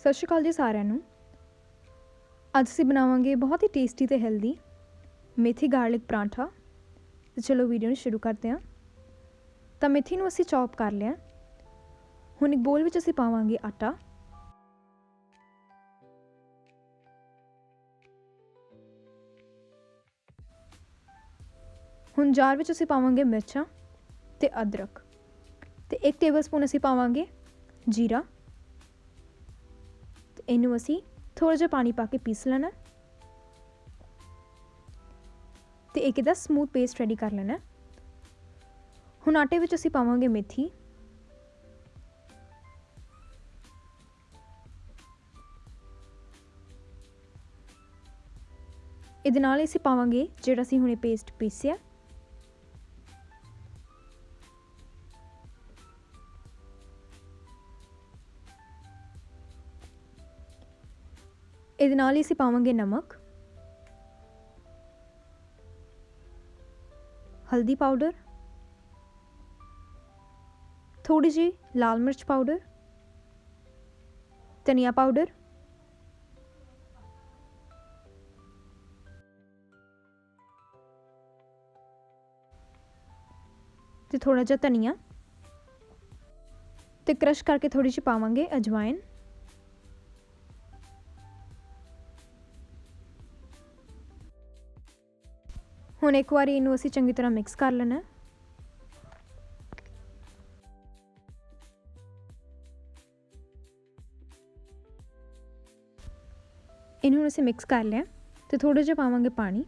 ਸਤਿ ਸ਼੍ਰੀ ਅਕਾਲ ਜੀ ਸਾਰਿਆਂ ਨੂੰ। ਅੱਜ ਅਸੀਂ ਬਣਾਵਾਂਗੇ ਬਹੁਤ ਹੀ ਟੇਸਟੀ ਤੇ ਹੈਲਦੀ ਮੇਥੀ ਗਾਰਲਿਕ ਪਰਾਂਠਾ। ਤੇ ਚਲੋ ਵੀਡੀਓ ਨੂੰ ਸ਼ੁਰੂ ਕਰਦੇ ਹਾਂ। ਤਾਂ ਮੇਥੀ ਨੂੰ ਅਸੀਂ ਚੌਪ ਕਰ ਲਿਆ। ਹੁਣ ਇੱਕ ਬੋਲ ਵਿੱਚ ਅਸੀਂ ਪਾਵਾਂਗੇ ਆਟਾ। ਹੁਣ ਜਾਰ ਵਿੱਚ ਅਸੀਂ ਪਾਵਾਂਗੇ ਮਿਰਚਾਂ ਤੇ ਅਦਰਕ। ਤੇ 1 ਟੇਬਲਸਪੂਨ ਅਸੀਂ ਪਾਵਾਂਗੇ ਜੀਰਾ। ਇਹਨੂੰ ਅਸੀਂ ਥੋੜਾ ਜਿਹਾ ਪਾਣੀ ਪਾ ਕੇ ਪੀਸ ਲੈਣਾ ਤੇ ਇੱਕ ਇਹਦਾ ਸਮੂਥ ਪੇਸਟ ਰੈਡੀ ਕਰ ਲੈਣਾ ਹੁਣ ਆਟੇ ਵਿੱਚ ਅਸੀਂ ਪਾਵਾਂਗੇ ਮੇਥੀ। ਇਹਦੇ ਨਾਲ ਅਸੀਂ ਪਾਵਾਂਗੇ ਜਿਹੜਾ ਅਸੀਂ ਹੁਣੇ ਪੇਸਟ ਪੀਸਿਆ। ਇਹਦੇ ਨਾਲ ਹੀ ਅਸੀਂ ਪਾਵਾਂਗੇ ਨਮਕ ਹਲਦੀ ਪਾਊਡਰ ਥੋੜੀ ਜੀ ਲਾਲ ਮਿਰਚ ਪਾਊਡਰ ਧਨੀਆ ਪਾਊਡਰ ਤੇ ਥੋੜਾ ਜਿਹਾ ਧਨੀਆ ਤੇ ਕ੍ਰਸ਼ ਕਰਕੇ ਥੋੜੀ ਜਿਹੀ ਪਾਵਾਂਗੇ ਅਜਵਾਇਨ ਹੁਣ ਇੱਕ ਵਾਰੀ ਇਹਨੂੰ ਅਸੀਂ ਚੰਗੀ ਤਰ੍ਹਾਂ ਮਿਕਸ ਕਰ ਲੈਣਾ ਇਹਨੂੰ ਅਸੀਂ ਮਿਕਸ ਕਰ ਲਿਆ ਤੇ ਥੋੜਾ ਜਿਹਾ ਪਾਵਾਂਗੇ ਪਾਣੀ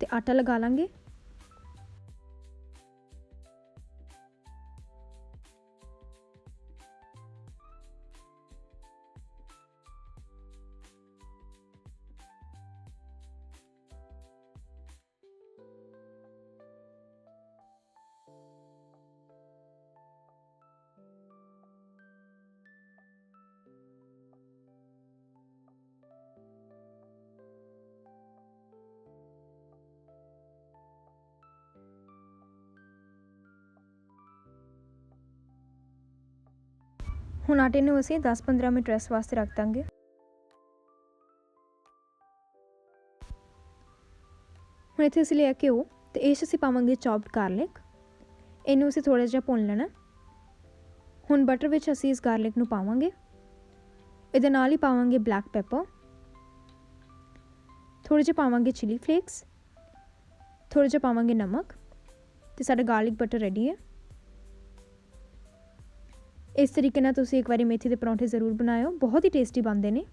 ਤੇ ਆਟਾ ਲਗਾ ਲਾਂਗੇ। ਹੁਣ ਆਟੇ ਨੂੰ ਅਸੀਂ 10-15 ਮਿੰਟ ਰੈਸਟ ਵਾਸਤੇ ਰੱਖ ਦਾਂਗੇ। ਹੁਣ ਇੱਥੇ ਅਸੀਂ ਲਿਆ ਘਿਓ ਤੇ ਇਹ 'ਚ ਅਸੀਂ ਪਾਵਾਂਗੇ ਚੌਪਡ ਗਾਰਲਿਕ ਇਹਨੂੰ ਅਸੀਂ ਥੋੜਾ ਜਿਹਾ ਭੁੰਨ ਲੈਣਾ। ਹੁਣ ਬਟਰ ਵਿੱਚ ਅਸੀਂ ਇਸ ਗਾਰਲਿਕ ਨੂੰ ਪਾਵਾਂਗੇ। ਇਹਦੇ ਨਾਲ ਹੀ ਪਾਵਾਂਗੇ ਬਲੈਕ ਪੈਪਰ ਥੋੜੇ ਜਿਹਾ ਪਾਵਾਂਗੇ ਚਿਲੀ ਫਲੇਕਸ ਥੋੜਾ ਜਿਹਾ ਪਾਵਾਂਗੇ ਨਮਕ। ਤੇ ਸਾਡਾ ਗਾਰਲਿਕ ਬਟਰ ਰੈਡੀ ਹੈ। ਇਸ ਤਰੀਕੇ ਨਾਲ ਤੁਸੀਂ ਇੱਕ ਵਾਰੀ ਮੇਥੀ ਦੇ ਪਰੌਂਠੇ ਜ਼ਰੂਰ ਬਣਾਇਓ, ਬਹੁਤ ਹੀ ਟੇਸਟੀ ਬਣਦੇ ਨੇ।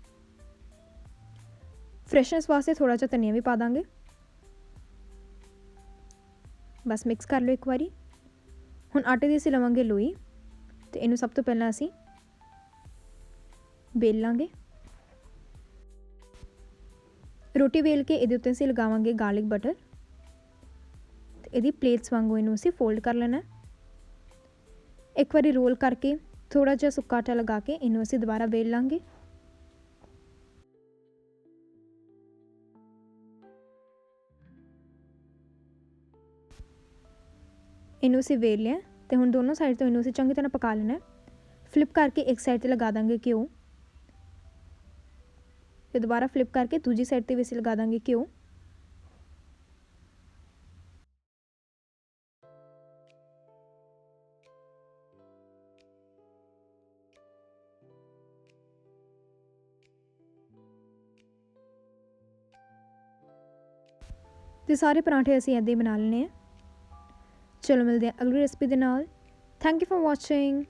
ਫਰੈਸ਼ਨੈਸ ਵਾਸਤੇ ਥੋੜਾ ਜਿਹਾ ਧਨੀਆ ਵੀ ਪਾ ਦਾਂਗੇ। ਬਸ ਮਿਕਸ ਕਰ ਲਓ ਇੱਕ ਵਾਰੀ। ਹੁਣ ਆਟੇ ਦੀ ਅਸੀਂ ਲਵਾਂਗੇ ਲੋਈ ਤੇ ਇਹਨੂੰ ਸਭ ਤੋਂ ਪਹਿਲਾਂ ਅਸੀਂ ਵੇਲ ਲਾਂਗੇ। ਰੋਟੀ ਵੇਲ ਕੇ ਇਹਦੇ ਉੱਤੇ ਅਸੀਂ ਲਗਾਵਾਂਗੇ ਗਾਰਲਿਕ ਬਟਰ। ਤੇ ਇਹਦੀ ਪਲੇਟਸ ਵਾਂਗੂ ਇਹਨੂੰ ਅਸੀਂ ਫੋਲਡ ਕਰ ਲੈਣਾ। ਇੱਕ ਵਾਰੀ ਰੋਲ ਕਰਕੇ ਥੋੜਾ ਜਿਹਾ ਸੁੱਕਾ ਆਟਾ ਲਗਾ ਕੇ ਇਹਨੂੰ ਅਸੀਂ ਦੁਬਾਰਾ ਵੇਲ ਲਾਂਗੇ। ਇਹਨੂੰ ਅਸੀਂ ਵੇਲ ਲਿਆ ਤੇ ਹੁਣ ਦੋਨੋਂ ਸਾਈਡ ਤੋਂ ਇਹਨੂੰ ਅਸੀਂ ਚੰਗੀ ਤਰ੍ਹਾਂ ਪਕਾ ਲੈਣਾ ਫਲਿਪ ਕਰਕੇ ਇੱਕ ਸਾਈਡ ਤੇ ਲਗਾ ਦਾਂਗੇ ਘਿਓ। ਤੇ ਦੁਬਾਰਾ ਫਲਿਪ ਕਰਕੇ ਦੂਜੀ ਸਾਈਡ ਤੇ ਵੀ ਅਸੀਂ ਲਗਾ ਦਾਂਗੇ ਘਿਓ। ਤੇ ਸਾਰੇ ਪਰਾਂਠੇ ਅਸੀਂ ਇੱਦਾਂ ਹੀ ਬਣਾ ਲੈਣੇ ਆ ਚਲੋ ਮਿਲਦੇ ਹਾਂ ਅਗਲੀ ਰੈਸਪੀ ਦੇ ਨਾਲ। Thank you for watching